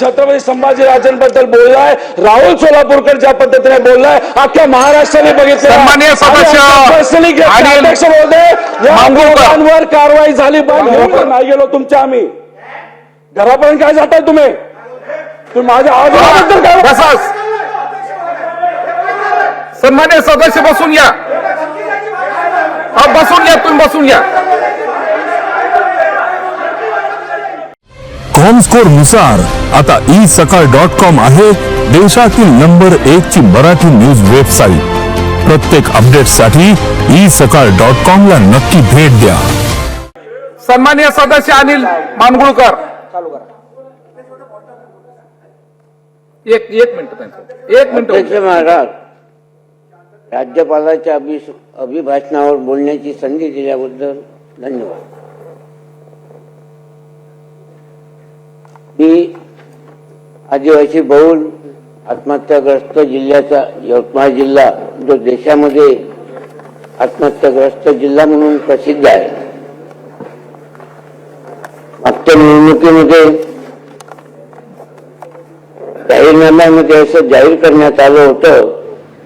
छत्रपती संभाजीराजांबद्दल बोललाय. राहुल सोलापूरकर ज्या पद्धतीने बोललाय अख्ख्या महाराष्ट्राने बघितलं कारवाई झाली. पण नाही गेलो तुमच्या आम्ही. घरापर्यंत काय जाताय तुम्ही? तुम्ही माझ्या आवाजाबद्दल काय बसास सन्मान्य सदस्य बसून घ्या हा बसून घ्या तुम्ही बसून घ्या कॉमस्कोरनुसार आता ई सकाळ डॉट कॉम आहे देशातील नंबर एक ची मराठी न्यूज वेबसाईट प्रत्येक अपडेटसाठी ई सकाळ डॉट कॉम ला नक्की भेट द्या. सन्मान्य सदस्य अनिल मानगुळकर. चालू करा एक एक मिनिट एक मिनिट महाराज राज्यपालाच्या अभि- अभिभाषणावर बोलण्याची संधी दिल्याबद्दल धन्यवाद. मी आदिवासी बहुल आत्महत्याग्रस्त जिल्ह्याचा यवतमाळ जिल्हा जो देशामध्ये आत्महत्याग्रस्त जिल्हा म्हणून प्रसिद्ध आहे. मागच्या निवडणुकीमध्ये जाहीरनाम्यामध्ये असं जाहीर करण्यात आलं होतं.